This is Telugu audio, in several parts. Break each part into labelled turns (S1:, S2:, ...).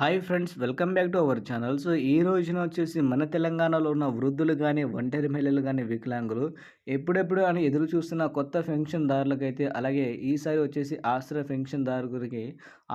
S1: Hi friends welcome back to our channel. So ఈ రోజున వచ్చేసి మన తెలంగాణలో ఉన్న వృద్ధులు కానీ ఒంటరి మహిళలు కానీ వికలాంగులు ఎప్పుడెప్పుడు అని ఎదురు చూస్తున్న కొత్త పెన్షన్దారులకైతే అలాగే ఈసారి వచ్చేసి ఆశ్రయ పెన్షన్దారులకి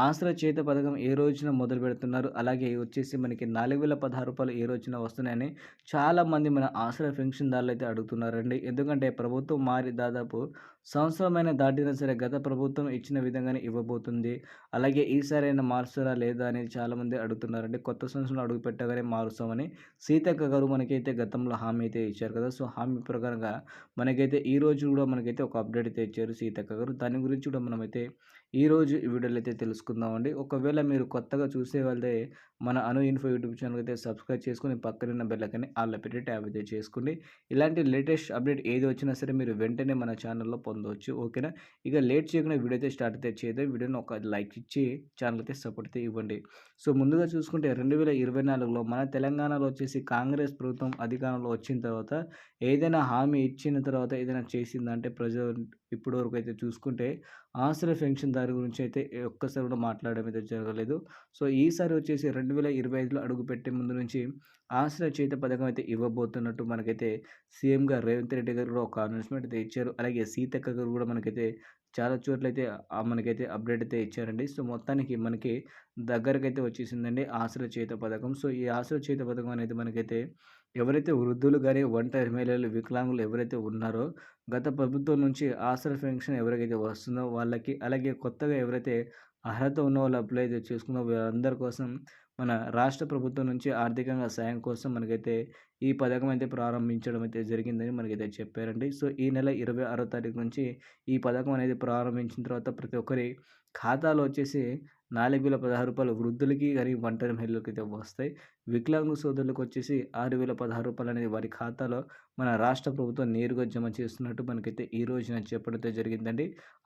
S1: ఆశ్రయ చేత పథకం ఏ రోజున మొదలు పెడుతున్నారు? అలాగే వచ్చేసి మనకి నాలుగు వేల పదహారు రూపాయలు ఏ రోజున వస్తున్నాయని చాలామంది మన ఆశ్రయ పెన్షన్దారులు అయితే అడుగుతున్నారండి. ఎందుకంటే ప్రభుత్వం మారి దాదాపు సంవత్సరమైన దాటినా సరే గత ప్రభుత్వం ఇచ్చిన విధంగానే ఇవ్వబోతుంది. అలాగే ఈసారి అయినా మారుస్తారా లేదా అనేది చాలామంది అడుగుతున్నారండి. కొత్త సంవత్సరం అడుగు పెట్టగానే మారుస్తామని సీతక్క గారు మనకైతే గతంలో హామీ అయితే ఇచ్చారు కదా. సో హామీ ప్రకారంగా మనకైతే ఈ రోజు కూడా మనకైతే ఒక అప్డేట్ అయితే ఇచ్చారు సీతక్క గారు. దాని గురించి కూడా మనమైతే ఈరోజు ఈ వీడియోలో అయితే తెలుసుకుందామండి. ఒకవేళ మీరు కొత్తగా చూసే వాళ్ళే మన అను ఇన్ఫో యూట్యూబ్ ఛానల్ అయితే సబ్స్క్రైబ్ చేసుకుని పక్కనున్న బెల్లకని ఆల్ పెట్టి ట్యాబ్ అయితే చేసుకోండి. ఇలాంటి లేటెస్ట్ అప్డేట్ ఏది వచ్చినా సరే మీరు వెంటనే మన ఛానల్లో పొందవచ్చు ఓకేనా? ఇక లేట్ చేయకుండా వీడియో అయితే స్టార్ట్ అయితే చేద్దాం. వీడియోని ఒక లైక్ ఇచ్చి ఛానల్ అయితే సపోర్ట్ అయితే ఇవ్వండి. సో ముందుగా చూసుకుంటే రెండు వేల ఇరవై నాలుగులో మన తెలంగాణలో వచ్చేసి కాంగ్రెస్ ప్రభుత్వం అధికారంలో వచ్చిన తర్వాత ఏదైనా హామీ ఇచ్చిన తర్వాత ఏదైనా చేసిందంటే ప్రజలు ఇప్పటి వరకు అయితే చూసుకుంటే ఆశ్రయ పెన్షన్ దారి గురించి అయితే ఒక్కసారి కూడా మాట్లాడడం అయితే జరగలేదు. సో ఈసారి వచ్చేసి రెండు వేల ఇరవై ఐదులో అడుగు పెట్టే ముందు నుంచి ఆశ్రయ చేత పథకం అయితే ఇవ్వబోతున్నట్టు మనకైతే సీఎంగా రేవంత్ రెడ్డి గారు కూడా ఒక అనౌన్స్మెంట్ అయితే ఇచ్చారు. అలాగే సీతక్క గారు కూడా మనకైతే చాలా చోట్ల అయితే మనకైతే అప్డేట్ అయితే ఇచ్చారండి. సో మొత్తానికి మనకి దగ్గరకైతే వచ్చేసిందండి ఆశ్రయ చేత పథకం. సో ఈ ఆశ్రయ చేత పథకం అనేది మనకైతే ఎవరైతే వృద్ధులు కానీ ఒంటరి మహిళలు వికలాంగులు ఎవరైతే ఉన్నారో గత ప్రభుత్వం నుంచి ఆసర పెన్షన్ ఎవరికైతే వస్తుందో వాళ్ళకి అలాగే కొత్తగా ఎవరైతే అర్హత ఉన్న వాళ్ళు అప్లై చేసుకున్న వాళ్ళందరి కోసం మన రాష్ట్ర ప్రభుత్వం నుంచి ఆర్థికంగా సాయం కోసం మనకైతే ఈ పథకం అయితే ప్రారంభించడం అయితే జరిగిందని మనకైతే చెప్పారండి. సో ఈ నెల ఇరవై ఆరో తారీఖు నుంచి ఈ పథకం అనేది ప్రారంభించిన తర్వాత ప్రతి ఒక్కరి ఖాతాలో వచ్చేసి నాలుగు వేల పదహారు రూపాయలు వృద్ధులకి కానీ ఒంటరి మహిళలకి అయితే వస్తాయి. వికలాంగు సోదరులకు వచ్చేసి ఆరు వేల పదహారు రూపాయలు అనేది వారి ఖాతాలో మన రాష్ట్ర ప్రభుత్వం నేరుగా జమ చేస్తున్నట్టు మనకైతే ఈ రోజున చెప్పడం జరిగిందండి.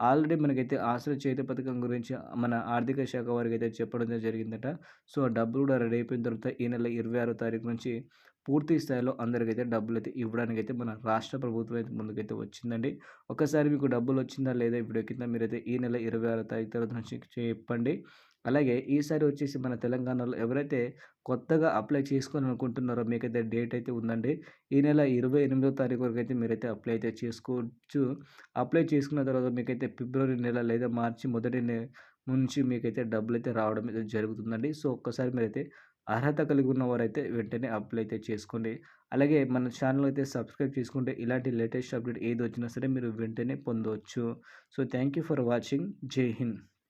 S1: ఆల్రెడీ మనకైతే ఆశ్రయ చేతి పథకం గురించి మన ఆర్థిక శాఖ వారికి అయితే చెప్పడం జరిగిందట. సో డబ్బులు కూడా రెడీ అయిపోయిన తర్వాత ఈ నెల ఇరవై ఆరో తారీఖు నుంచి పూర్తి స్థాయిలో అందరికైతే డబ్బులు అయితే ఇవ్వడానికి అయితే మన రాష్ట్ర ప్రభుత్వం అయితే ముందుకైతే వచ్చిందండి. ఒకసారి మీకు డబ్బులు వచ్చిందా లేదా ఇప్పుడు కింద మీరైతే ఈ నెల ఇరవై ఆరో తారీఖు తర్వాత నుంచి చెప్పండి. అలాగే ఈసారి వచ్చేసి మన తెలంగాణలో ఎవరైతే కొత్తగా అప్లై చేసుకోవాలనుకుంటున్నారో మీకైతే డేట్ అయితే ఉందండి. ఈ నెల ఇరవై ఎనిమిదో తారీఖు వరకు అయితే మీరైతే అప్లై అయితే చేసుకోవచ్చు. అప్లై చేసుకున్న తర్వాత మీకైతే ఫిబ్రవరి నెల లేదా మార్చి మొదటి నుంచి మీకైతే డబ్బులు అయితే రావడం అయితే జరుగుతుందండి. సో ఒక్కసారి మీరైతే అర్హత కలిగి ఉన్నవారైతే వెంటనే అప్లై అయితే చేసుకోండి. అలాగే మన ఛానల్ అయితే సబ్స్క్రైబ్ చేసుకుంటే ఇలాంటి లేటెస్ట్ అప్డేట్ ఏది వచ్చినా సరే మీరు వెంటనే పొందవచ్చు so thank you for watching. జై హింద్.